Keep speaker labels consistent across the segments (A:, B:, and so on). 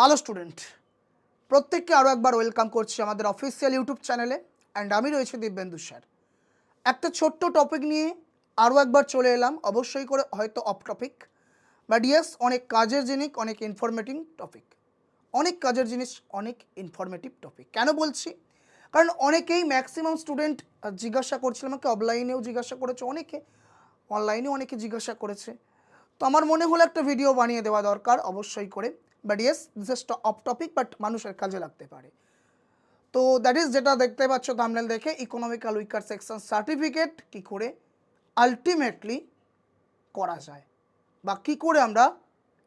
A: hello student প্রত্যেককে আরও একবার ওয়েলকাম করছি আমাদের অফিসিয়াল ইউটিউব চ্যানেলে অ্যান্ড আমি রয়েছে দিব্যেন্দু স্যার একটা ছোট্ট টপিক নিয়ে আরও একবার চলে এলাম অবশ্যই করে হয়তো অফ টপিক বাট ইয়াস অনেক কাজের জিনিস অনেক ইনফরমেটিভ টপিক অনেক কাজের জিনিস অনেক ইনফরমেটিভ টপিক কেন বলছি কারণ অনেকেই ম্যাক্সিমাম স্টুডেন্ট জিজ্ঞাসা করছিলাম আমাকে অফলাইনেও জিজ্ঞাসা করেছে অনেকে অনলাইনেও অনেকে জিজ্ঞাসা করেছে তো আমার মনে হলো একটা ভিডিও বানিয়ে দেওয়া দরকার অবশ্যই করে but yes this is off topic but মানুষের কাজে লাগতে পারে তো দ্যাট ইজ যেটা দেখতে পাচ্ছ তামনেল দেখে ইকোনমিক্যাল উইকার সেকশন সার্টিফিকেট কি করে আলটিমেটলি করা যায় বা কি করে আমরা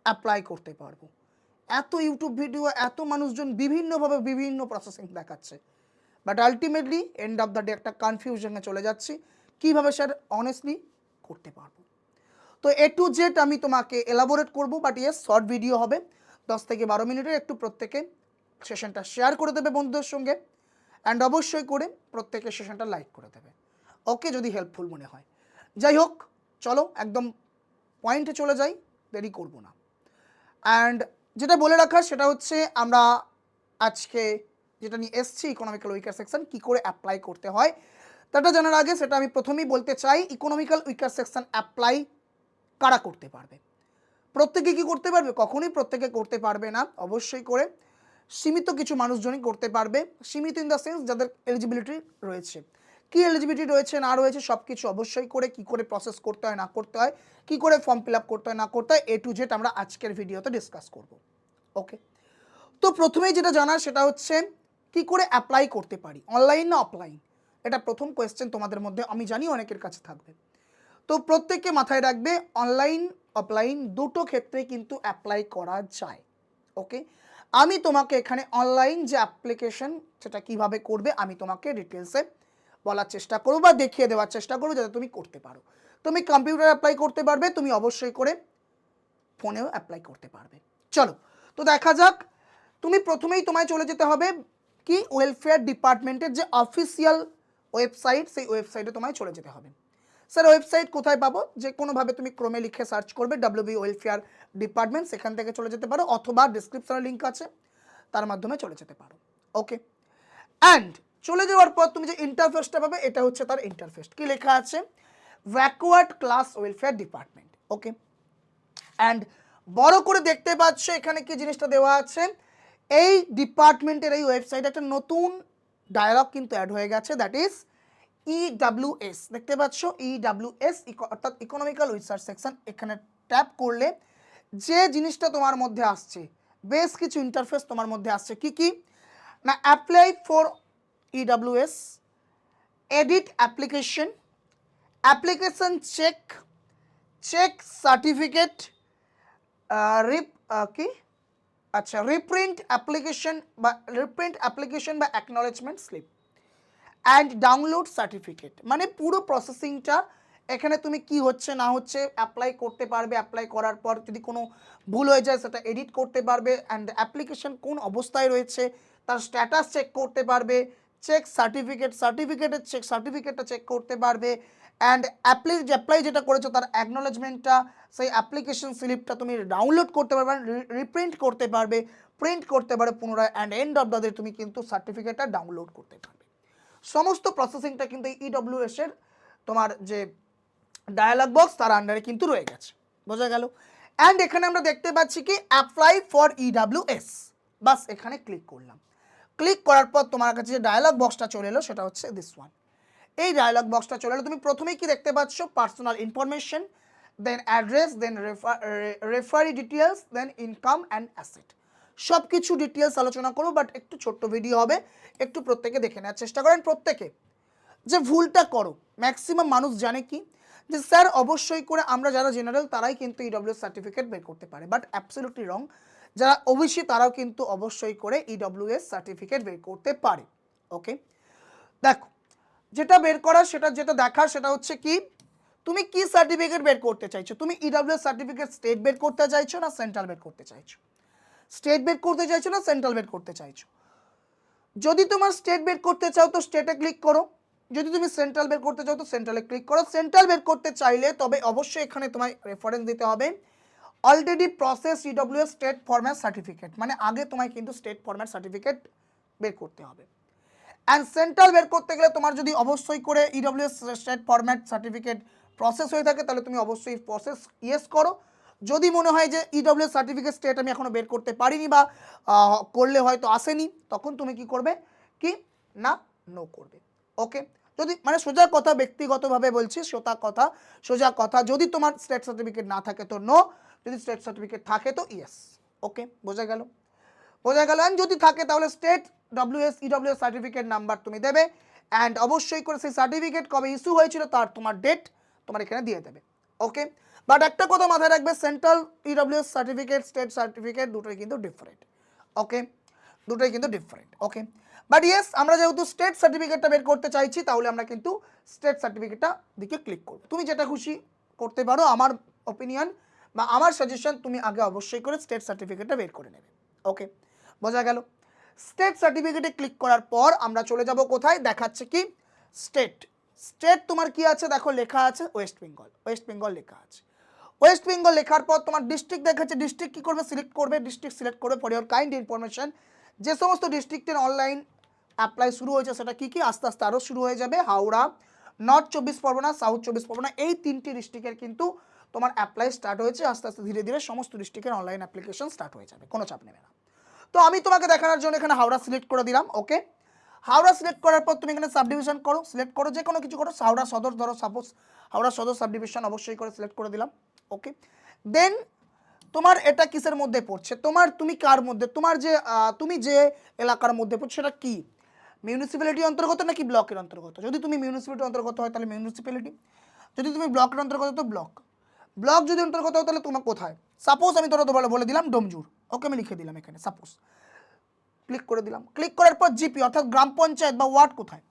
A: অ্যাপ্লাই করতে পারবো এত ইউটিউব ভিডিও এত মানুষজন বিভিন্নভাবে বিভিন্ন প্রসেসিং দেখাচ্ছে but ultimately end of the day একটা কনফিউশনে চলে যাচ্ছি কীভাবে স্যার অনেস্টলি করতে পারবো তো এ টু জেড আমি তোমাকে এলাবোরেট করবো বাট ইয়ে শর্ট ভিডিও হবে দশ থেকে বারো মিনিটের একটু প্রত্যেকে সেশনটা শেয়ার করে দেবে বন্ধুদের সঙ্গে অ্যান্ড অবশ্যই করে প্রত্যেকে সেশনটা লাইক করে দেবে ওকে যদি হেল্পফুল মনে হয় যাই হোক চলো একদম পয়েন্টে চলে যাই দেরি করব না অ্যান্ড যেটা বলে রাখা সেটা হচ্ছে আমরা আজকে যেটা নিয়ে এসছি ইকোনমিক্যাল উইকার সেকশন কী করে অ্যাপ্লাই করতে হয় তাটা জানার আগে সেটা আমি প্রথমেই বলতে চাই ইকোনমিক্যাল উইকার সেকশন অ্যাপ্লাই কারা করতে পারবে প্রত্যেকে কি করতে পারবে কখনোই প্রত্যেকে করতে পারবে না অবশ্যই করে সীমিত কিছু মানুষজনই করতে পারবে সীমিত ইন দ্য সেন্স যাদের এলিজিবিলিটি রয়েছে কি এলিজিবিলিটি রয়েছে না রয়েছে সব কিছু অবশ্যই করে কি করে প্রসেস করতে হয় না করতে হয় কি করে ফর্ম ফিল আপ করতে হয় না করতে হয় এ টু জেড আমরা আজকের ভিডিওতে ডিসকাস করব ওকে তো প্রথমেই যেটা জানার সেটা হচ্ছে কি করে অ্যাপ্লাই করতে পারি অনলাইন না অফলাইন এটা প্রথম কোয়েশ্চেন তোমাদের মধ্যে আমি জানি অনেকের কাছে থাকবে তো প্রত্যেককে মাথায় রাখবে অনলাইন অফলাইন দুটো ক্ষেত্রে কিন্তু অ্যাপ্লাই করা যায় ওকে আমি তোমাকে এখানে অনলাইন যে অ্যাপ্লিকেশন সেটা কিভাবে করবে আমি তোমাকে ডিটেলসে বলার চেষ্টা করবো বা দেখিয়ে দেওয়ার চেষ্টা করবো যাতে তুমি করতে পারো তুমি কম্পিউটার অ্যাপ্লাই করতে পারবে তুমি অবশ্যই করে ফোনেও অ্যাপ্লাই করতে পারবে চলো তো দেখা যাক তুমি প্রথমেই তোমায় চলে যেতে হবে কি ওয়েলফেয়ার ডিপার্টমেন্টের যে অফিসিয়াল ওয়েবসাইট সেই ওয়েবসাইটে তোমায় চলে যেতে হবে স্যার ওয়েবসাইট কোথায় পাবো যে কোনোভাবে তুমি ক্রমে লিখে সার্চ করবে বি ওয়েলফেয়ার ডিপার্টমেন্ট সেখান থেকে চলে যেতে পারো অথবা ডিসক্রিপশনের লিঙ্ক আছে তার মাধ্যমে চলে যেতে পারো ওকে অ্যান্ড চলে যাওয়ার পর তুমি যে ইন্টারফেসটা পাবে এটা হচ্ছে তার ইন্টারফেস কি লেখা আছে backward class welfare department okay and বড় করে দেখতে পাচ্ছ এখানে কি জিনিসটা দেওয়া আছে এই ডিপার্টমেন্টের এই ওয়েবসাইটে একটা নতুন ডায়লগ কিন্তু অ্যাড হয়ে গেছে দ্যাট ইজ ইডাব্লিউএস e দেখতে পাচ্ছ ইডাব্লিউএস e অর্থাৎ ইকোনমিক্যাল রিসার্চ সেকশন এখানে ট্যাপ করলে যে জিনিসটা তোমার মধ্যে আসছে বেশ কিছু ইন্টারফেস তোমার মধ্যে আসছে কি কি না apply for EWS edit application application check check certificate rep কি আচ্ছা রিপ্রিন্ট অ্যাপ্লিকেশন বা রিপ্রিন্ট অ্যাপ্লিকেশন বা acknowledgement slip and download certificate মানে পুরো প্রসেসিংটা এখানে তুমি কি হচ্ছে না হচ্ছে অ্যাপ্লাই করতে পারবে অ্যাপ্লাই করার পর যদি কোনো ভুল হয়ে যায় সেটা এডিট করতে পারবে অ্যান্ড অ্যাপ্লিকেশন কোন অবস্থায় রয়েছে তার স্ট্যাটাস চেক করতে পারবে চেক সার্টিফিকেট সার্টিফিকেটের চেক সার্টিফিকেটটা চেক করতে পারবে অ্যান্ড অ্যাপ্লি অ্যাপ্লাই যেটা করেছো তার অ্যাকনোলেজমেন্টটা সেই অ্যাপ্লিকেশন স্লিপটা তুমি ডাউনলোড করতে পারবে রিপ্রিন্ট করতে পারবে প্রিন্ট করতে পারবে পুনরায় and end of the day তুমি কিন্তু সার্টিফিকেটটা ডাউনলোড করতে পারবে সমস্ত প্রসেসিংটা কিন্তু এই ইডব্লিউএস e এর তোমার যে ডায়ালগ বক্স তার আন্ডারে কিন্তু রয়ে গেছে বোঝা গেল অ্যান্ড এখানে আমরা দেখতে পাচ্ছি কি অ্যাপ্লাই ফর ইডাব্লিউএস বাস এখানে ক্লিক করলাম ক্লিক করার পর তোমার কাছে যে ডায়ালগ বক্সটা চলে এলো সেটা হচ্ছে দিস ওয়ান এই ডায়ালগ বক্সটা চলে এলো তুমি প্রথমেই কি দেখতে পাচ্ছ personal information then address then referee details then income and asset সব কিছু ডিটেলস আলোচনা করবো বাট একটু ছোট্ট ভিডিও হবে একটু প্রত্যেকে দেখে নেওয়ার চেষ্টা করেন প্রত্যেকে যে ভুলটা করো ম্যাক্সিমাম মানুষ জানে কি যে স্যার অবশ্যই করে আমরা যারা জেনারেল তারাই কিন্তু ইডব্লিউ সার্টিফিকেট বের করতে পারে বাট অ্যাবসলিউটলি রং যারা ওবিসি তারাও কিন্তু অবশ্যই করে এস সার্টিফিকেট বের করতে পারে ওকে দেখো যেটা বের করার সেটা যেটা দেখার সেটা হচ্ছে কি তুমি কি সার্টিফিকেট বের করতে চাইছো তুমি ইডব্লিউ সার্টিফিকেট স্টেট বের করতে চাইছো না সেন্ট্রাল বের করতে চাইছো স্টেট বের করতে চাইছো না সেন্ট্রাল বের করতে চাইছো যদি তোমার স্টেট বের করতে চাও তো স্টেটে ক্লিক করো যদি তুমি সেন্ট্রাল বের করতে চাও তো সেন্ট্রালে ক্লিক করো সেন্ট্রাল বের করতে চাইলে তবে অবশ্যই এখানে তোমায় রেফারেন্স দিতে হবে already process EW state format certificate মানে আগে তোমায় কিন্তু স্টেট ফরম্যাট সার্টিফিকেট বের করতে হবে অ্যান্ড সেন্ট্রাল বের করতে গেলে তোমার যদি অবশ্যই করে EW state format certificate process হয়ে থাকে তাহলে তুমি অবশ্যই প্রসেস ইয়েস করো যদি মনে হয় যে ইডব্লিউ সার্টিফিকেট স্টেট আমি এখনও বের করতে পারিনি বা করলে হয়তো আসেনি তখন তুমি কি করবে কি না নো করবে ওকে যদি মানে সোজা কথা ব্যক্তিগতভাবে বলছি সোতা কথা সোজা কথা যদি তোমার স্টেট সার্টিফিকেট না থাকে তো নো যদি স্টেট সার্টিফিকেট থাকে তো ইয়েস ওকে বোঝা গেল বোঝা গেল অ্যান্ড যদি থাকে তাহলে state WS EWS certificate number তুমি দেবে অ্যান্ড অবশ্যই করে সেই সার্টিফিকেট কবে ইস্যু হয়েছিল তার তোমার ডেট তোমার এখানে দিয়ে দেবে ওকে বাট একটা কথা মাথায় রাখবে central EWS certificate state certificate দুটোই কিন্তু ডিফারেন্ট ওকে দুটোই কিন্তু ডিফারেন্ট ওকে বাট ইয়েস আমরা যেহেতু স্টেট সার্টিফিকেটটা বের করতে চাইছি তাহলে আমরা কিন্তু স্টেট সার্টিফিকেটটা দিকে ক্লিক করব তুমি যেটা খুশি করতে পারো আমার অপিনিয়ন বা আমার সাজেশন তুমি আগে অবশ্যই করে স্টেট সার্টিফিকেটটা বের করে নেবে ওকে বোঝা গেল স্টেট সার্টিফিকেটে ক্লিক করার পর আমরা চলে যাব কোথায় দেখাচ্ছে কি স্টেট স্টেট তোমার কি আছে দেখো লেখা আছে ওয়েস্ট বেঙ্গল ওয়েস্ট বেঙ্গল লেখা আছে ওয়েস্ট বেঙ্গল লেখার পর তোমার ডিস্ট্রিক্ট দেখাচ্ছে ডিস্ট্রিক্ট কী করবে সিলেক্ট করবে ডিস্ট্রিক্ট সিলেক্ট করবে ফর ইউর কাইন্ড ইনফরমেশন যে সমস্ত ডিস্ট্রিক্টের অনলাইন অ্যাপ্লাই শুরু হয়েছে সেটা কী কী আস্তে আস্তে আরও শুরু হয়ে যাবে হাওড়া নর্থ চব্বিশ পরগনা সাউথ চব্বিশ পরগনা এই তিনটি ডিস্ট্রিক্টের কিন্তু তোমার অ্যাপ্লাই স্টার্ট হয়েছে আস্তে আস্তে ধীরে ধীরে সমস্ত ডিস্ট্রিক্টের অনলাইন অ্যাপ্লিকেশন স্টার্ট হয়ে যাবে কোনো চাপ নেবে না তো আমি তোমাকে দেখানোর জন্য এখানে হাওড়া সিলেক্ট করে দিলাম ওকে হাওড়া সিলেক্ট করার পর তুমি এখানে সাবডিভিশন করো সিলেক্ট করো যে কোনো কিছু করো হাওড়া সদর ধরো সাপোজ হাওড়া সদর সাবডিভিশন অবশ্যই করে সিলেক্ট করে দিলাম ওকে দেন তোমার এটা কিসের মধ্যে পড়ছে তোমার তুমি কার মধ্যে তোমার যে তুমি যে এলাকার মধ্যে পড়ছো সেটা কী মিউনিসিপ্যালিটি অন্তর্গত নাকি ব্লকের অন্তর্গত যদি তুমি মিউনিসিপ্যালিটি অন্তর্গত হয় তাহলে মিউনিসিপ্যালিটি যদি তুমি ব্লকের অন্তর্গত তো ব্লক ব্লক যদি অন্তর্গত হয় তাহলে তোমার কোথায় সাপোজ আমি তোরা তোমার বলে দিলাম ডোমজুর ওকে আমি লিখে দিলাম এখানে সাপোজ ক্লিক করে দিলাম ক্লিক করার পর জিপি অর্থাৎ গ্রাম পঞ্চায়েত বা ওয়ার্ড কোথায়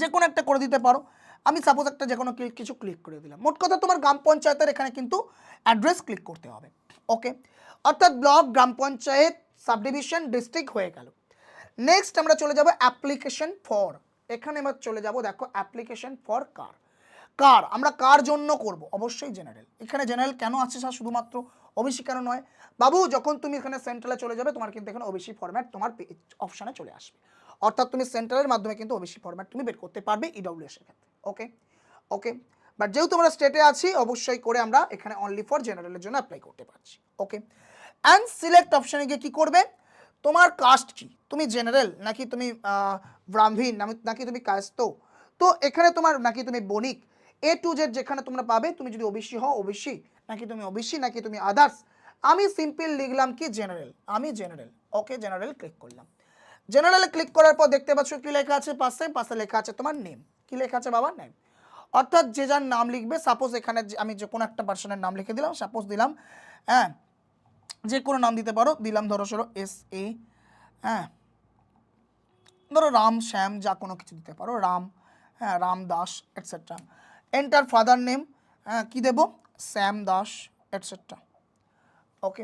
A: যে কোনো একটা করে দিতে পারো আমি সাপোজ একটা যে কোনো কিছু ক্লিক করে দিলাম মোট কথা তোমার গ্রাম পঞ্চায়েতের এখানে কিন্তু অ্যাড্রেস ক্লিক করতে হবে ওকে অর্থাৎ block gram panchayat subdivision district হয়ে গেল নেক্সট আমরা চলে যাব অ্যাপ্লিকেশন ফর এখানে আমরা চলে যাব দেখো অ্যাপ্লিকেশন ফর কার কার আমরা কার জন্য করব অবশ্যই জেনারেল এখানে জেনারেল কেন আছে স্যার শুধুমাত্র ওবিসি কেন নয় বাবু যখন তুমি এখানে সেন্ট্রালে চলে যাবে তোমার কিন্তু এখানে ওবিসি ফরম্যাট তোমার অপশানে চলে আসবে অর্থাৎ তুমি সেন্ট্রালের মাধ্যমে কিন্তু ওবিসি ফরম্যাট তুমি বের করতে পারবে ইডব্লিউএস e এর ক্ষেত্রে ওকে ওকে বাট যেহেতু আমরা স্টেটে আছি অবশ্যই করে আমরা এখানে অনলি ফর জেনারেলের জন্য অ্যাপ্লাই করতে পারছি ওকে অ্যান্ড সিলেক্ট অপশানে গিয়ে কী করবে তোমার কাস্ট কি তুমি জেনারেল নাকি তুমি ব্রাহ্মীণ নাকি তুমি কায়স্ত তো এখানে তোমার নাকি তুমি বণিক এ টু জেড যেখানে তোমরা পাবে তুমি যদি ওবিসি হও ওবিসি নাকি তুমি ওবিসি নাকি তুমি আদার্স আমি সিম্পল লিখলাম কি জেনারেল আমি জেনারেল ওকে জেনারেল ক্লিক করলাম জেনারেলে ক্লিক করার পর দেখতে পাচ্ছ কি লেখা আছে পাশে পাশে লেখা আছে তোমার নেম কি লেখা আছে বাবা নেম অর্থাৎ যে যার নাম লিখবে সাপোজ এখানে আমি যে কোনো একটা পার্সনের নাম লিখে দিলাম সাপোজ দিলাম হ্যাঁ যে কোনো নাম দিতে পারো দিলাম ধরো সরো এস এ হ্যাঁ ধরো রাম শ্যাম যা কোনো কিছু দিতে পারো রাম হ্যাঁ Ram Das etcetera enter father name হ্যাঁ কী দেবো Shyam Das etcetera okay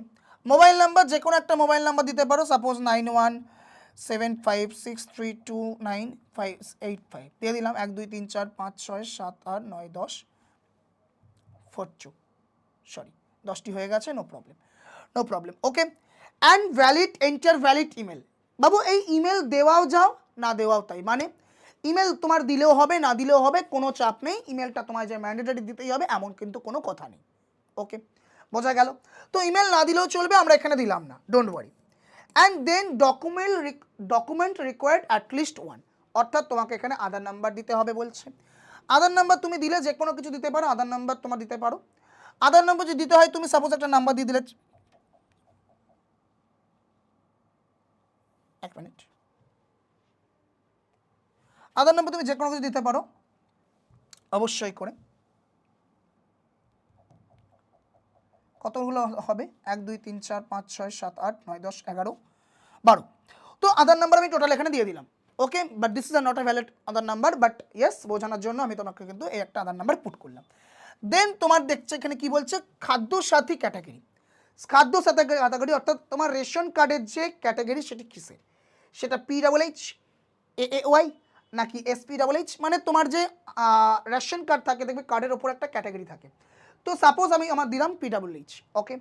A: mobile number যে কোনো একটা মোবাইল নাম্বার দিতে পারো suppose nine one seven five six three two nine five eight five দিয়ে দিলাম এক দুই তিন চার পাঁচ ছয় সাত আট নয় দশ ফোর ফোরচু সরি দশটি হয়ে গেছে no problem no problem okay and valid enter valid email বাবু এই ইমেল দেওয়াও যাও না দেওয়াও তাই মানে ইমেল তোমার দিলেও হবে না দিলেও হবে কোনো চাপ নেই ইমেলটা তোমায় যে ম্যান্ডেটারি দিতেই হবে এমন কিন্তু কোনো কথা নেই ওকে বোঝা গেল তো ইমেল না দিলেও চলবে আমরা এখানে দিলাম না don't worry and then document document required list one অর্থাৎ তোমাকে এখানে আধার নাম্বার দিতে হবে বলছে আধার নাম্বার তুমি দিলে যে কোনো কিছু দিতে পারো আধার নাম্বার তোমার দিতে পারো আধার নাম্বার যদি দিতে হয় তুমি সাপোজ একটা নাম্বার দিয়ে দিলে এক মিনিট আধার নাম্বার তুমি যে কোনো কিছু দিতে পারো অবশ্যই করে কতগুলো হবে এক দুই তিন চার পাঁচ ছয় সাত আট নয় দশ এগারো বারো তো আধার নাম্বার আমি টোটাল এখানে দিয়ে দিলাম ওকে বাট দিস ইজ আর not a valid Aadhaar number but yes বোঝানোর জন্য আমি তোমাকে কিন্তু এই একটা আধার নাম্বার পুট করলাম দেন তোমার দেখছে এখানে কি বলছে খাদ্য সাথী ক্যাটাগরি খাদ্য সাথে ক্যাটাগরি অর্থাৎ তোমার রেশন কার্ডের যে ক্যাটাগরি সেটি কিসের সেটা P double H A A Y নাকি এসপি ডাবল এইচ মানে তোমার যে রেশন কার্ড থাকে দেখবে কার্ডের ওপর একটা ক্যাটাগরি থাকে তো সাপোজ আমি আমার দিলাম পিডাব্লিউএইচ ওকে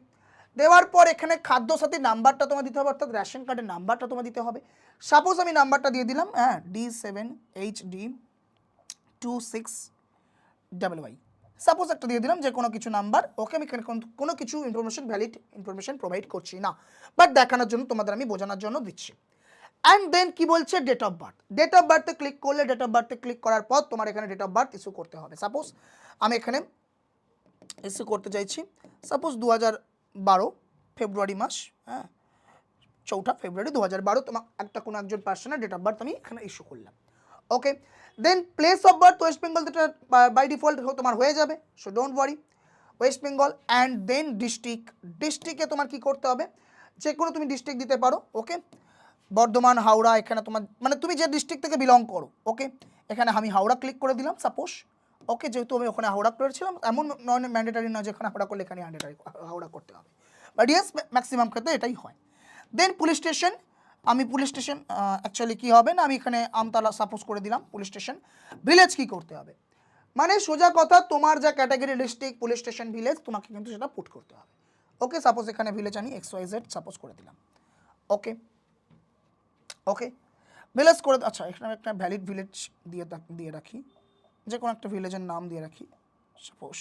A: দেওয়ার পর এখানে খাদ্য সাথী নাম্বারটা তোমার দিতে হবে অর্থাৎ রেশন কার্ডের নাম্বারটা তোমার দিতে হবে সাপোজ আমি নাম্বারটা দিয়ে দিলাম হ্যাঁ D seven H D two six double Y suppose একটা দিয়ে দিলাম যে কোনো কিছু নাম্বার ওকে আমি কোনো কিছু ইনফরমেশন ভ্যালিড ইনফরমেশন প্রোভাইড করছি না বাট দেখানোর জন্য তোমাদের আমি বোঝানোর জন্য দিচ্ছি অ্যান্ড দেন কি বলছে date of birth date of বার্থে ক্লিক করলে ডেট অফ বার্থে ক্লিক করার পর তোমার এখানে ডেট অফ বার্থ ইস্যু করতে হবে সাপোজ আমি এখানে এসি করতে চাইছি সাপোজ দু হাজার বারো ফেব্রুয়ারি মাস হ্যাঁ চৌঠা ফেব্রুয়ারি দু হাজার বারো তোমার একটা কোনো একজন পার্সনের ডেট অফ বার্থ আমি এখানে ইস্যু করলাম okay then place of birth West Bengal যেটা বাই ডিফল্ট তোমার হয়ে যাবে so don't worry West Bengal and then district ডিস্ট্রিক্টে তোমার কি করতে হবে যে কোনো তুমি ডিস্ট্রিক্ট দিতে পারো ওকে বর্ধমান হাওড়া এখানে তোমার মানে তুমি যে ডিস্ট্রিক্ট থেকে বিলং করো ওকে এখানে আমি হাওড়া ক্লিক করে দিলাম সাপোজ ওকে যেহেতু আমি ওখানে হাওড়া করেছিলাম এমন নন ম্যান্ডেটারি নয় যেখানে হাওড়া করলে এখানে হাওড়া করতে হবে বাট ইয়েস ম্যাক্সিমাম ক্ষেত্রে এটাই হয় দেন পুলিশ স্টেশন আমি পুলিশ স্টেশন অ্যাকচুয়ালি কী হবে না আমি এখানে আমতলা সাপোজ করে দিলাম পুলিশ স্টেশন ভিলেজ কী করতে হবে মানে সোজা কথা তোমার যা category district police station village তোমাকে কিন্তু সেটা পুট করতে হবে ওকে সাপোজ এখানে ভিলেজ আমি এক্স ওয়াই জেড সাপোজ করে দিলাম ওকে ওকে ভিলেজ করে আচ্ছা এখানে একটা ভ্যালিড ভিলেজ দিয়ে দিয়ে রাখি যে কোনো একটা ভিলেজের নাম দিয়ে রাখি সাপোজ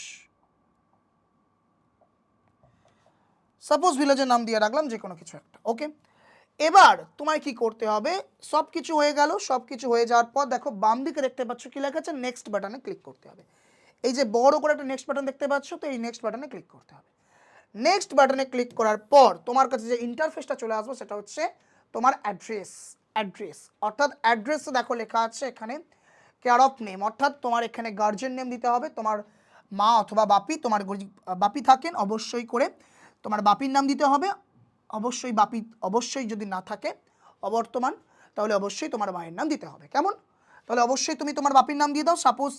A: সাপোজ ভিলেজের নাম দিয়ে রাখলাম যে কোনো কিছু একটা ওকে এবার তোমায় কি করতে হবে সব কিছু হয়ে গেল সব কিছু হয়ে যাওয়ার পর দেখো বাম দিকে দেখতে পাচ্ছ কি লেখা আছে নেক্সট বাটনে ক্লিক করতে হবে এই যে বড় করে একটা নেক্সট বাটন দেখতে পাচ্ছ তো এই নেক্সট বাটনে ক্লিক করতে হবে নেক্সট বাটনে ক্লিক করার পর তোমার কাছে যে ইন্টারফেসটা চলে আসবে সেটা হচ্ছে তোমার অ্যাড্রেস অ্যাড্রেস অর্থাৎ অ্যাড্রেস দেখো লেখা আছে এখানে কেয়ার অফ নেম অর্থাৎ তোমার এখানে গার্জেন নেম দিতে হবে তোমার মা অথবা বাপি তোমার বাপি থাকেন অবশ্যই করে তোমার বাপির নাম দিতে হবে অবশ্যই বাপি অবশ্যই যদি না থাকে অবর্তমান তাহলে অবশ্যই তোমার মায়ের নাম দিতে হবে কেমন তাহলে অবশ্যই তুমি তোমার বাপির নাম দিয়ে দাও সাপোজ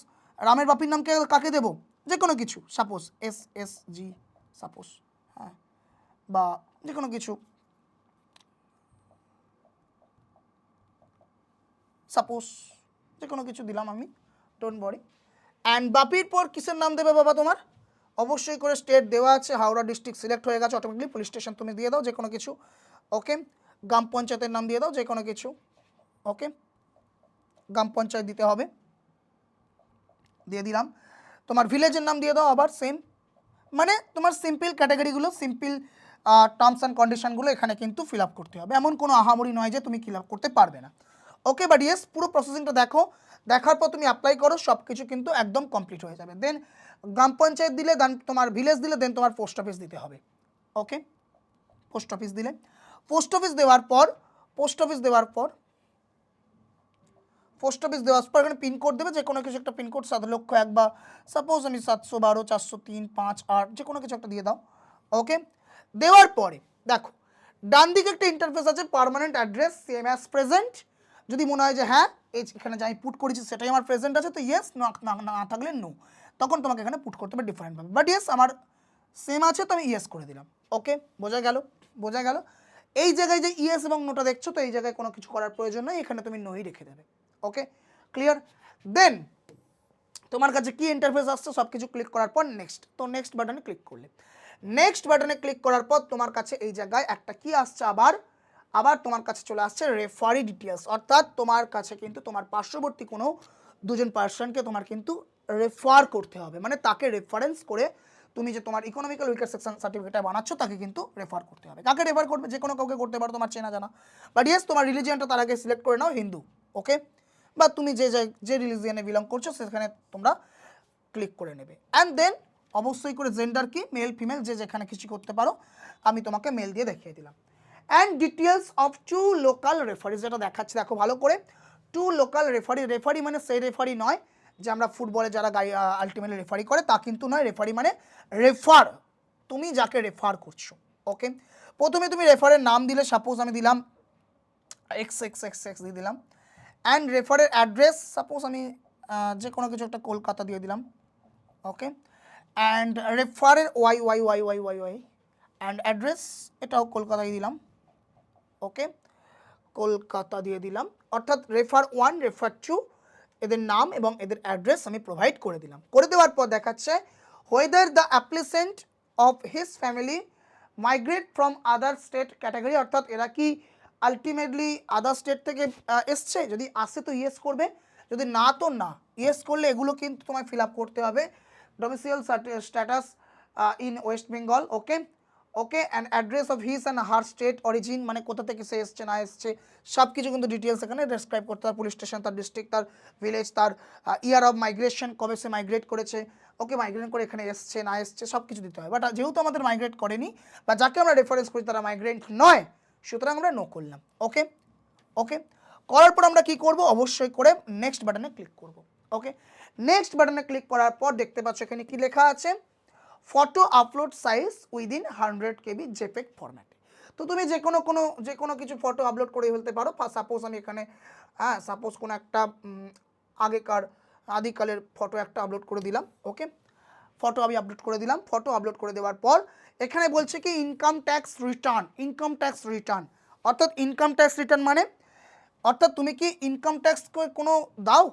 A: রামের বাপির নামকে কাকে দেবো যে কোনো কিছু suppose S S G suppose হ্যাঁ বা যে কোনো কিছু সাপোজ যে কোনো কিছু দিলাম আমি ডোন্ট বরি অ্যান্ড বাপির পর কিসের নাম দেবে বাবা তোমার অবশ্যই করে স্টেট দেওয়া আছে হাওড়া ডিস্ট্রিক্ট সিলেক্ট হয়ে গেছে অটোমেটিকলি পুলিশ স্টেশন তুমি দিয়ে দাও যে কোনো কিছু ওকে গ্রাম পঞ্চায়েতের নাম দিয়ে দাও যে কোনো কিছু ওকে গ্রাম পঞ্চায়েত দিতে হবে দিয়ে দিলাম তোমার ভিলেজের নাম দিয়ে দাও আবার সেম মানে তোমার সিম্পল ক্যাটাগরিগুলো সিম্পল টার্মস অ্যান্ড কন্ডিশনগুলো এখানে কিন্তু ফিল আপ করতে হবে এমন কোনো আহামরি নয় যে তুমি ফিল আপ করতে পারবে না ওকে বাট ইয়েস পুরো প্রসেসিংটা দেখো দেখার পর তুমি অ্যাপ্লাই করো সব কিছু কিন্তু একদম কমপ্লিট হয়ে যাবে দেন গ্রাম পঞ্চায়েত দিলে দেন তোমার ভিলেজ দিলে দেন তোমার পোস্ট অফিস দিতে হবে ওকে পোস্ট অফিস দিলে পোস্ট অফিস দেওয়ার পর পোস্ট অফিস দেওয়ার পর পোস্ট অফিস দেওয়ার পর এখানে পিনকোড দেবে যে কোনো কিছু একটা পিনকোড সাত লক্ষ এক বা সাপোজ আমি সাতশো বারো চারশো তিন পাঁচ আট যে কোনো কিছু একটা দিয়ে দাও ওকে দেওয়ার পরে দেখো ডান দিকে একটা ইন্টারফেস আছে permanent address same as present যদি মনে হয় যে হ্যাঁ এই এখানে যে আমি পুট করেছি সেটাই আমার প্রেজেন্ট আছে তো ইয়েস না থাকলে নো তখন তোমাকে এখানে পুট করতে হবে ডিফারেন্টভাবে বাট ইয়েস আমার সেম আছে তো আমি ইয়েস করে দিলাম ওকে বোঝা গেল বোঝা গেল এই জায়গায় যে ইয়েস এবং নোটা দেখছো তো এই জায়গায় কোনো কিছু করার প্রয়োজন নেই এখানে তুমি নোই রেখে দেবে ওকে ক্লিয়ার দেন তোমার কাছে কি ইন্টারফেস আসছে সব কিছু ক্লিক করার পর নেক্সট তো নেক্সট বাটনে ক্লিক করলে নেক্সট বাটনে ক্লিক করার পর তোমার কাছে এই জায়গায় একটা কি আসছে আবার আবার তোমার কাছে চলে আসছে রেফারি ডিটেলস অর্থাৎ তোমার কাছে কিন্তু তোমার পার্শ্ববর্তী কোনো দুজন পার্সনকে তোমার কিন্তু রেফার করতে হবে মানে তাকে রেফারেন্স করে তুমি যে তোমার ইকোনমিক্যাল উইকার সেকশন সার্টিফিকেটটা বানাচ্ছ তাকে কিন্তু রেফার করতে হবে কাকে রেফার করবে যে কোনো কাউকে করতে পারো তোমার চেনা জানা বাট ইয়েস তোমার রিলিজিয়ানটা তার আগে সিলেক্ট করে নাও হিন্দু ওকে বা তুমি যে যে রিলিজিয়ানে বিলং করছো সেখানে তোমরা ক্লিক করে নেবে অ্যান্ড দেন অবশ্যই করে জেন্ডার কি মেল ফিমেল যে যেখানে কিছু করতে পারো আমি তোমাকে মেল দিয়ে দেখিয়ে দিলাম and details of two local referee যেটা দেখাচ্ছে দেখো ভালো করে টু লোকাল রেফারি রেফারি মানে সেই রেফারি নয় যে আমরা ফুটবলে যারা গাড়ি আলটিমেটলি রেফারি করে তা কিন্তু নয় রেফারি মানে রেফার তুমি যাকে রেফার করছো ওকে প্রথমে তুমি রেফারের নাম দিলে সাপোজ আমি দিলাম এক্স এক্স এক্স এক্স দিয়ে দিলাম অ্যান্ড রেফারের অ্যাড্রেস সাপোজ আমি যে কোনো কিছু একটা কলকাতা দিয়ে দিলাম ওকে অ্যান্ড রেফারের Y Y Y Y Y Y and address এটাও কলকাতায় দিলাম ওকে কলকাতা দিয়ে দিলাম অর্থাৎ রেফার ওয়ান রেফার টু এদের নাম এবং এদের অ্যাড্রেস আমি প্রোভাইড করে দিলাম করে দেওয়ার পর দেখাচ্ছে whether the applicant of his family migrate from other state category অর্থাৎ এরা কি আলটিমেটলি আদার স্টেট থেকে এসছে যদি আসে তো ইয়েস করবে যদি না তো না ইয়েস করলে এগুলো কিন্তু তোমায় ফিল আপ করতে হবে domicile status in West Bengal okay okay and address of his and her state origin মানে কোথা থেকে সে এসছে না এসছে সব কিছু কিন্তু ডিটেলস এখানে ডেসক্রাইব করতে হয় পুলিশ স্টেশন তার ডিস্ট্রিক্ট তার ভিলেজ তার ইয়ার অফ মাইগ্রেশন কবে সে মাইগ্রেট করেছে ওকে মাইগ্রেন্ট করে এখানে এসছে না এসছে সব কিছু দিতে হয় বাট যেহেতু আমাদের মাইগ্রেট করেনি বা যাকে আমরা রেফারেন্স করি তারা মাইগ্রেন্ট নয় সুতরাং আমরা নো করলাম ওকে ওকে করার পর আমরা কি করব অবশ্যই করে নেক্সট বাটনে ক্লিক করব ওকে নেক্সট বাটনে ক্লিক করার পর দেখতে পাচ্ছ এখানে কি লেখা আছে photo upload size within hundred KB JPEG ফরম্যাটে তো তুমি যে কোনো কোনো যে কোনো কিছু ফটো আপলোড করে ফেলতে পারো সাপোজ আমি এখানে হ্যাঁ সাপোজ কোনো একটা আগেকার আদিকালের ফটো একটা আপলোড করে দিলাম ওকে ফটো আমি আপলোড করে দিলাম ফটো আপলোড করে দেওয়ার পর এখানে বলছে কি income tax return income tax return অর্থাৎ ইনকাম ট্যাক্স রিটার্ন মানে অর্থাৎ তুমি কি ইনকাম ট্যাক্স কোনো দাও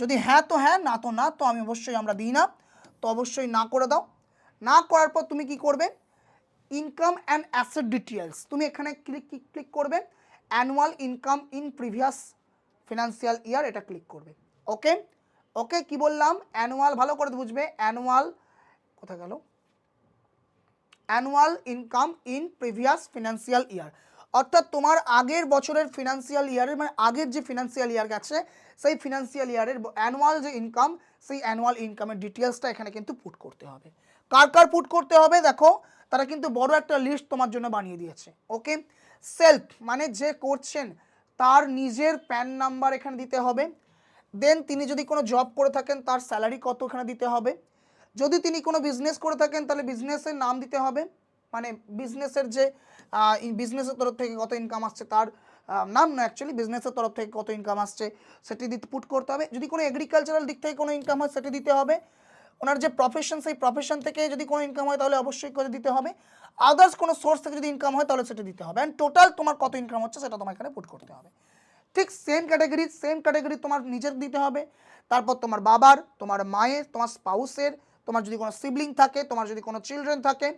A: যদি হ্যাঁ তো হ্যাঁ না তো না তো আমি অবশ্যই আমরা দিই না তো অবশ্যই না করে দাও না করার পর তুমি কি করবে ইনকাম অ্যান্ড অ্যাসেট ডিটেলস তুমি এখানে ক্লিক ক্লিক করবে annual income in previous financial year এটা ক্লিক করবে ওকে ওকে কি বললাম অ্যানুয়াল ভালো করে বুঝবে অ্যানুয়াল কোথায় গেল annual income in previous financial year অর্থাৎ তোমার আগের বছরের ফিনান্সিয়াল ইয়ারের মানে আগের যে ফিনান্সিয়াল ইয়ার গেছে সেই ফিনান্সিয়াল ইয়ারের অ্যানুয়াল যে ইনকাম সেই অ্যানুয়াল ইনকামের ডিটেলসটা এখানে কিন্তু পুট করতে হবে কার কার পুট করতে হবে দেখো তারা কিন্তু বড় একটা লিস্ট তোমার জন্য বানিয়ে দিয়েছে ওকে সেলফ মানে যে করছেন তার নিজের প্যান নাম্বার এখানে দিতে হবে দেন তিনি যদি কোনো জব করে থাকেন তার স্যালারি কত এখানে দিতে হবে যদি তিনি কোনো বিজনেস করে থাকেন তাহলে বিজনেসের নাম দিতে হবে মানে বিজনেসের যে বিজনেসের তরফ থেকে কত ইনকাম আসছে তার নাম না অ্যাকচুয়ালি বিজনেসের তরফ থেকে কত ইনকাম আসছে সেটি দিতে পুট করতে হবে যদি কোনো এগ্রিকালচারাল দিক থেকে কোনো ইনকাম হয় সেটি দিতে হবে ওনার যে প্রফেশন সেই প্রফেশন থেকে যদি কোনো ইনকাম হয় তাহলে অবশ্যই করে দিতে হবে আদার্স কোনো সোর্স থেকে যদি ইনকাম হয় তাহলে সেটা দিতে হবে অ্যান্ড টোটাল তোমার কত ইনকাম হচ্ছে সেটা তোমার এখানে পুট করতে হবে ঠিক সেম ক্যাটাগরি সেম ক্যাটাগরি তোমার নিজের দিতে হবে তারপর তোমার বাবার তোমার মায়ের তোমার স্পাউসের তোমার যদি কোনো সিবলিং থাকে তোমার যদি কোনো চিলড্রেন থাকে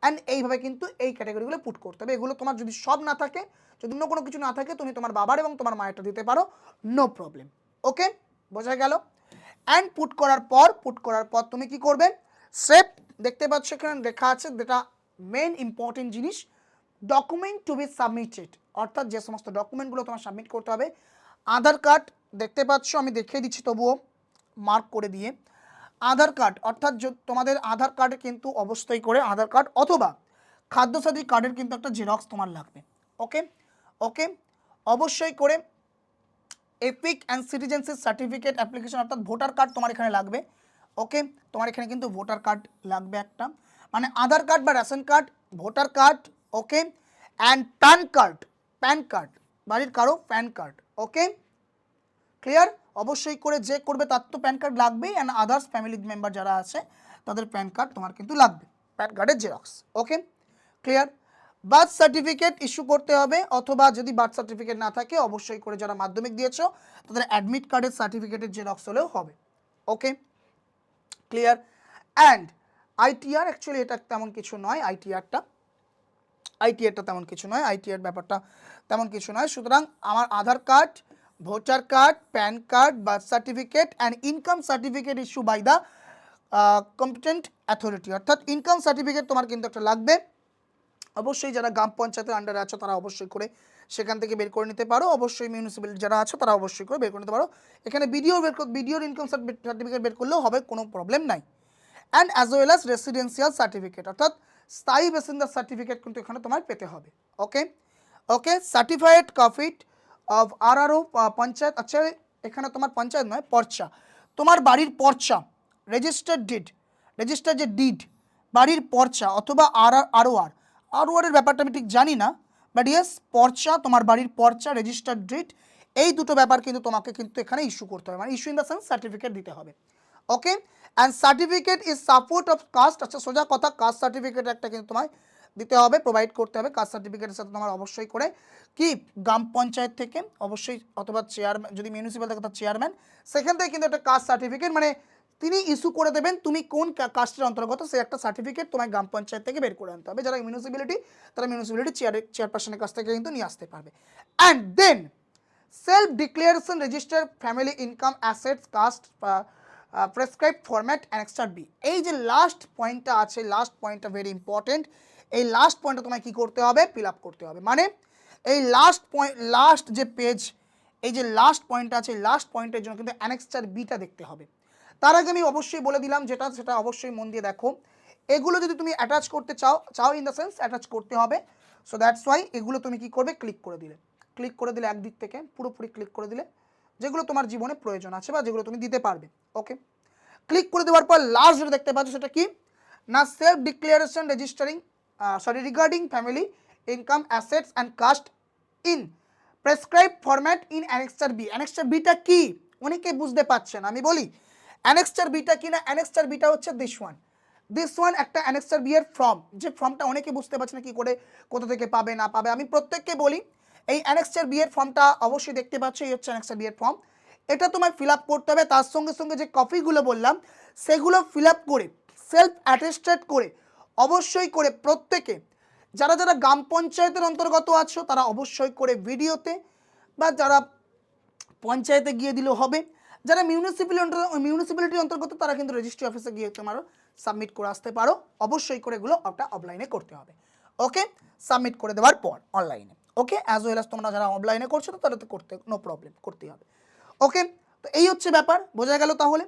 A: অ্যান্ড এইভাবে কিন্তু এই ক্যাটাগরিগুলো পুট করতে হবে এগুলো তোমার যদি সব না থাকে যদি অন্য কোনো কিছু না থাকে তুমি তোমার বাবার এবং তোমার মায়েরটা দিতে পারো নো প্রবলেম ওকে বোঝা গেল অ্যান্ড পুট করার পর পুট করার পর তুমি কি করবে স্টেপ দেখতে পাচ্ছ এখানে লেখা আছে যেটা মেন ইম্পর্টেন্ট জিনিস ডকুমেন্ট টু বি সাবমিটেড অর্থাৎ যে সমস্ত ডকুমেন্টগুলো তোমার সাবমিট করতে হবে আধার কার্ড দেখতে পাচ্ছ আমি দেখিয়ে দিচ্ছি তবুও মার্ক করে দিয়ে আধার কার্ড অর্থাৎ তোমাদের আধার কার্ডে কিন্তু অবশ্যই করে আধার কার্ড অথবা খাদ্যসাথী কার্ডের কিন্তু একটা জেরক্স তোমার লাগবে ওকে ওকে অবশ্যই করে EPIC and citizenship certificate application অর্থাৎ ভোটার কার্ড তোমার এখানে লাগবে ওকে তোমার এখানে কিন্তু ভোটার কার্ড লাগবে একটা মানে আধার কার্ড বা ration card voter card okay and PAN card PAN card বাড়ির কারো প্যান কার্ড ওকে ক্লিয়ার অবশ্যই করে যে করবে তার তো প্যান কার্ড লাগবেই অ্যান্ড আদার্স ফ্যামিলি মেম্বার যারা আছে তাদের প্যান কার্ড তোমার কিন্তু লাগবে প্যান কার্ডের xerox okay clear birth certificate issue করতে হবে অথবা যদি বার্থ সার্টিফিকেট না থাকে অবশ্যই করে যারা মাধ্যমিক দিয়েছো তাদের অ্যাডমিট কার্ডের সার্টিফিকেটের জেরক্স হলেও হবে okay clear and ITR actually এটা তেমন কিছু নয় আইটিআরটা আইটিআরটা তেমন কিছু নয় আইটিআর ব্যাপারটা তেমন কিছু নয় সুতরাং আমার Aadhaar card voter card PAN card birth certificate and income certificate issue by the competent authority অর্থাৎ ইনকাম সার্টিফিকেট তোমার কিন্তু একটা লাগবে অবশ্যই যারা গ্রাম পঞ্চায়েতের আন্ডারে আছো তারা অবশ্যই করে সেখান থেকে বের করে নিতে পারো অবশ্যই মিউনিসিপ্যালিটি যারা আছো তারা অবশ্যই করে বের করে নিতে পারো এখানে বিডিও বের বিডিওর ইনকাম সার্টিফিকেট বের করলেও হবে কোনো প্রবলেম নাই and as well as residential certificate অর্থাৎ স্থায়ী বাসিন্দার সার্টিফিকেট কিন্তু এখানে তোমার পেতে হবে ওকে ওকে সার্টিফাইড কফিট অফ আর আরও পঞ্চায়েত আচ্ছা এখানে তোমার পঞ্চায়েত নয় পর্চা তোমার বাড়ির পর্চা রেজিস্টার্ড ডিড রেজিস্টার যে ডিড বাড়ির পর্চা অথবা আর আর আরও আর আরওয়ারের ব্যাপারটা আমি ঠিক জানি না বাট ইয়েস পর্চা তোমার বাড়ির পর্চা রেজিস্টার্ড ডিট এই দুটো ব্যাপার কিন্তু তোমাকে কিন্তু এখানে ইস্যু করতে হবে মানে issue in the sense certificate দিতে হবে okay and certificate is support of caste আচ্ছা সোজা কথা কাস্ট সার্টিফিকেট একটা কিন্তু তোমায় দিতে হবে প্রোভাইড করতে হবে কাস্ট সার্টিফিকেটের সাথে তোমার অবশ্যই করে কি গ্রাম পঞ্চায়েত থেকে অবশ্যই অথবা চেয়ারম্যান যদি মিউনিসিপ্যাল থাকে তার চেয়ারম্যান সেখান থেকে কিন্তু একটা কাস্ট সার্টিফিকেট মানে তিনি ইস্যু করে দেবেন তুমি কোন কাস্টের অন্তর্গত সে একটা সার্টিফিকেট তোমার গ্রাম পঞ্চায়েত থেকে বের করে আনতে হবে যারা মিউনিসিপ্যালিটি তারা মিউনিসিপ্যালিটি চেয়ার চেয়ারপারসনের কাছ থেকে কিন্তু নিয়ে আসতে পারবে and then self declaration register family income assets caste prescribe format extra B এই যে লাস্ট পয়েন্টটা আছে লাস্ট পয়েন্টটা ভেরি ইম্পর্টেন্ট এই লাস্ট পয়েন্টটা তোমায় কী করতে হবে ফিল আপ করতে হবে মানে এই লাস্ট পয়েন্ট লাস্ট যে পেজ এই যে লাস্ট পয়েন্টটা আছে লাস্ট পয়েন্টের জন্য কিন্তু অ্যানেক্সচার বিটা দেখতে হবে তার আগে আমি অবশ্যই বলে দিলাম যেটা সেটা অবশ্যই মন দিয়ে দেখো এগুলো যদি তুমি অ্যাটাচ করতে চাও চাও ইন দ্য সেন্স অ্যাটাচ করতে হবে সো দ্যাটস ওয়াই এগুলো তুমি কি করবে ক্লিক করে দিলে ক্লিক করে দিলে একদিক থেকে পুরোপুরি ক্লিক করে দিলে যেগুলো তোমার জীবনে প্রয়োজন আছে বা যেগুলো তুমি দিতে পারবে ওকে ক্লিক করে দেওয়ার পর লাস্ট যেটা দেখতে পাচ্ছ সেটা কি না self declaration registering sorry regarding family income assets and caste in prescribe format in annexure B annexure বিটা কি অনেকে বুঝতে পারছেন আমি বলি অ্যানেক্সটার বিটা কি না অ্যানেক্সটার বিটা হচ্ছে দিস ওয়ান দিস ওয়ান একটা অ্যানেক্সটার বিয়ের ফর্ম যে ফর্মটা অনেকে বুঝতে পারছে না কী করে কোথা থেকে পাবে না পাবে আমি প্রত্যেককে বলি এই অ্যানেক্সটার বিয়ের ফর্মটা অবশ্যই দেখতে পাচ্ছ এই হচ্ছে অ্যানেক্সটার বিয়ের ফর্ম এটা তোমায় ফিল আপ করতে হবে তার সঙ্গে সঙ্গে যে কপিগুলো বললাম সেগুলো ফিল আপ করে সেলফ অ্যাটেস্টেড করে অবশ্যই করে প্রত্যেকে যারা যারা গ্রাম পঞ্চায়েতের অন্তর্গত আছো তারা অবশ্যই করে ভিডিওতে বা যারা পঞ্চায়েতে গিয়ে দিলেও হবে যারা মিউনিসিপ্যালিটি অন্তর্গত তারা কিন্তু রেজিস্ট্রি অফিসে গিয়ে তোমার সাবমিট করে আসতে পারো অবশ্যই করে এগুলো ওটা অফলাইনে করতে হবে ওকে সাবমিট করে দেওয়ার পর অনলাইনে ওকে অ্যাজ ওয়েল অ্যাজ তোমরা যারা অনলাইনে করছো তারা তো করতে নো প্রবলেম করতেই হবে ওকে তো এই হচ্ছে ব্যাপার বোঝা গেল তাহলে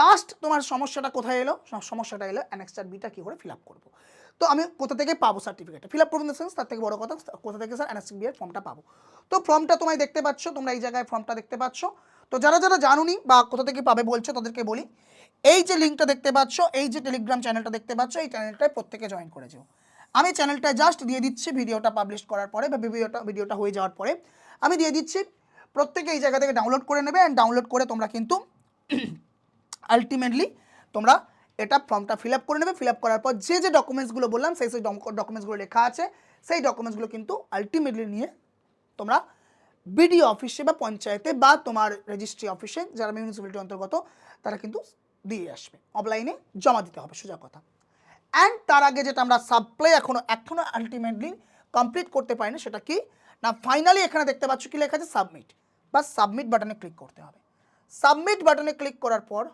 A: লাস্ট তোমার সমস্যাটা কোথায় এলো সমস্যাটা এলো অ্যানেক্সার বিটা কী করে ফিল আপ করবো তো আমি কোথা থেকে পাবো সার্টিফিকেটটা ফিল আপ করবো সেন্স তার থেকে বড় কথা কোথা থেকে স্যার অ্যানেক্সার বিয়ের ফর্মটা পাবো তো ফর্মটা তোমায় দেখতে পাচ্ছ তোমরা এই জায়গায় ফর্মটা দেখতে পাচ্ছ তো যারা যারা জানুনি বা কোথা থেকে পাবে বলছো তাদেরকে বলি এই যে লিঙ্কটা দেখতে পাচ্ছ এই যে টেলিগ্রাম চ্যানেলটা দেখতে পাচ্ছ এই চ্যানেলটায় প্রত্যেকে জয়েন করে যেও আমি চ্যানেলটায় জাস্ট দিয়ে দিচ্ছি ভিডিওটা পাবলিশ করার পরে বা ভিডিওটা ভিডিওটা হয়ে যাওয়ার পরে আমি দিয়ে দিচ্ছি প্রত্যেকে এই জায়গা থেকে ডাউনলোড করে নেবে অ্যান্ড ডাউনলোড করে তোমরা কিন্তু আলটিমেটলি তোমরা এটা ফর্মটা ফিল আপ করে নেবে ফিল আপ করার পর যে যে ডকুমেন্টসগুলো বললাম সেই সেই ডকুমেন্টসগুলো লেখা আছে সেই ডকুমেন্টসগুলো কিন্তু আলটিমেটলি নিয়ে তোমরা বিডি অফিসে বা পঞ্চায়েতে বা তোমার রেজিস্ট্রি অফিসে যারা মিউনিসিপ্যালিটি অন্তর্গত তারা কিন্তু দিয়ে আসবে অফলাইনে জমা দিতে হবে সোজা কথা অ্যান্ড তার আগে যেটা আমরা সাপ্লাই এখনও এখনও আলটিমেটলি কমপ্লিট করতে পারি না সেটা কি না ফাইনালি এখানে দেখতে পাচ্ছ কি লেখা আছে সাবমিট বা সাবমিট বাটনে ক্লিক করতে হবে সাবমিট বাটনে ক্লিক করার পর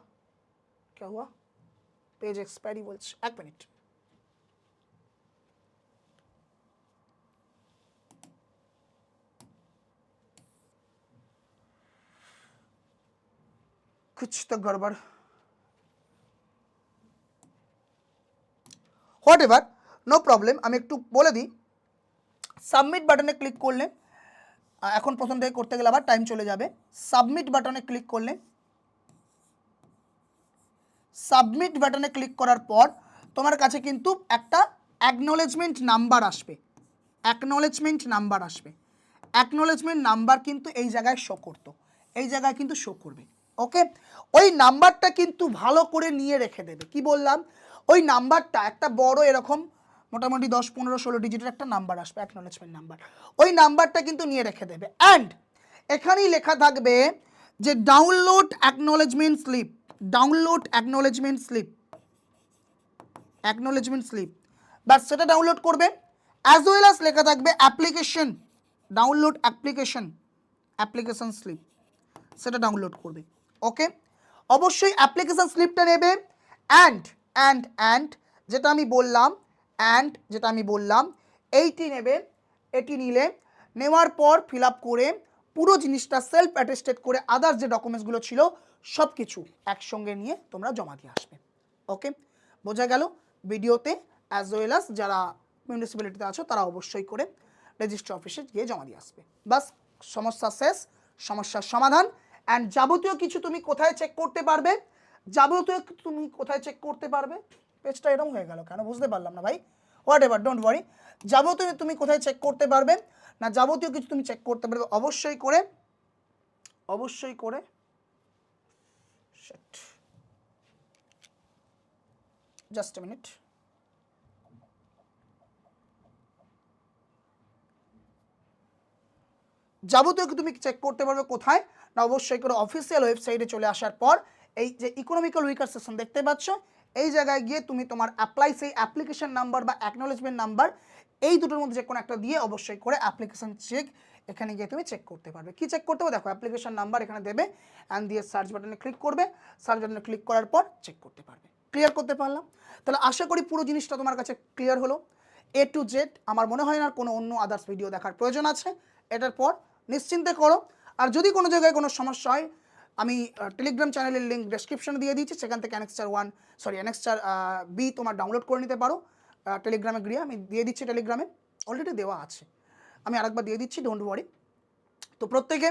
A: কে হুয়া পেজ এক্সপায়ারি বলছে এক মিনিট कुछ तो गड़बड़ হোয়াট এভার নো প্রবলেম আমি একটু বলে দিই সাবমিট বাটনে ক্লিক করলে এখন প্রথম থেকে করতে গেলে আবার টাইম চলে যাবে সাবমিট বাটনে ক্লিক করলে সাবমিট বাটনে ক্লিক করার পর তোমার কাছে কিন্তু একটা অ্যাকনোলেজমেন্ট নাম্বার আসবে অ্যাকনোলেজমেন্ট নাম্বার আসবে অ্যাকনোলেজমেন্ট নাম্বার কিন্তু এই জায়গায় শো করতো এই জায়গায় কিন্তু শো করবে ওকে ওই নাম্বারটা কিন্তু ভালো করে নিয়ে রেখে দেবে কি বললাম ওই নাম্বারটা একটা বড় এরকম মোটামুটি দশ পনেরো ষোলো ডিজিটের একটা নাম্বার আসবে অ্যাকনোলেজমেন্ট নাম্বার ওই নাম্বারটা কিন্তু নিয়ে রেখে দেবে অ্যান্ড এখানেই লেখা থাকবে যে download acknowledgement slip download acknowledgement slip acknowledgement slip but সেটা ডাউনলোড করবে অ্যাজ ওয়েল অ্যাজ লেখা থাকবে application download application application slip সেটা ডাউনলোড করবে ওকে অবশ্যই অ্যাপ্লিকেশান স্লিপটা নেবে অ্যান্ড অ্যান্ড অ্যান্ড যেটা আমি বললাম অ্যান্ড যেটা আমি বললাম এইটি নেবে এটি নিলে নেওয়ার পর ফিল করে পুরো জিনিসটা সেলফ অ্যাটেস্টেড করে আদার্স যে ডকুমেন্টসগুলো ছিল সব কিছু একসঙ্গে নিয়ে তোমরা জমা দিয়ে আসবে ওকে বোঝা গেল ভিডিওতে অ্যাজ ওয়েল অ্যাজ যারা মিউনিসিপ্যালিটিতে আছো তারা অবশ্যই করে রেজিস্ট্রি অফিসে গিয়ে জমা দিয়ে আসবে বাস সমস্যা শেষ সমস্যার সমাধান অ্যান্ড যাবতীয় কিছু তুমি কোথায় চেক করতে পারবে যাবতীয় তুমি কোথায় চেক করতে পারবে পেজটা এরকম হয়ে গেল কেন বুঝতে পারলাম না ভাই হোয়াট এভার ডোন্ট ওয়ারি যাবতীয় তুমি কোথায় চেক করতে পারবে না যাবতীয় কিছু তুমি চেক করতে পারবে অবশ্যই করে অবশ্যই করে জাস্ট মিনিট যাবতীয় তুমি চেক করতে পারবে কোথায় না অবশ্যই করে অফিসিয়াল ওয়েবসাইটে চলে আসার পর এই যে ইকোনমিক্যাল উইকার সেশন দেখতে পাচ্ছ এই জায়গায় গিয়ে তুমি তোমার অ্যাপ্লাই সেই অ্যাপ্লিকেশন নাম্বার বা অ্যাকনোলেজমেন্ট নাম্বার এই দুটোর মধ্যে যে কোনো একটা দিয়ে অবশ্যই করে অ্যাপ্লিকেশন চেক এখানে গিয়ে তুমি চেক করতে পারবে কি চেক করতে হবে দেখো অ্যাপ্লিকেশান নাম্বার এখানে দেবে অ্যান্ড দিয়ে সার্চ বাটনে ক্লিক করবে সার্চ বাটনে ক্লিক করার পর চেক করতে পারবে ক্লিয়ার করতে পারলাম তাহলে আশা করি পুরো জিনিসটা তোমার কাছে ক্লিয়ার হলো এ টু জেড আমার মনে হয় না কোনো অন্য আদার্স ভিডিও দেখার প্রয়োজন আছে এটার পর নিশ্চিন্তে করো আর যদি কোনো জায়গায় কোনো সমস্যা হয় আমি টেলিগ্রাম চ্যানেলের লিঙ্ক ডেসক্রিপশনে দিয়ে দিচ্ছি সেখান থেকে annexure one sorry annexure B তোমার ডাউনলোড করে নিতে পারো টেলিগ্রামে গিয়ে আমি দিয়ে দিচ্ছি টেলিগ্রামে অলরেডি দেওয়া আছে আমি আরেকবার দিয়ে দিচ্ছি ডোন্ট ওয়ারি তো প্রত্যেকে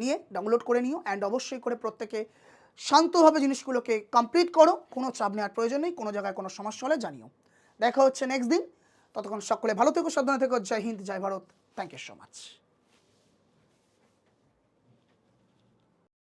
A: নিয়ে ডাউনলোড করে নিও অ্যান্ড অবশ্যই করে প্রত্যেকে শান্তভাবে জিনিসগুলোকে কমপ্লিট করো কোনো চাপ নেওয়ার প্রয়োজন নেই কোনো জায়গায় কোনো সমস্যা হলে জানিও দেখা হচ্ছে নেক্সট দিন ততক্ষণ সকলে ভালো থেকো সাবধানে থেকো জয় হিন্দ জয় Bharat thank you so much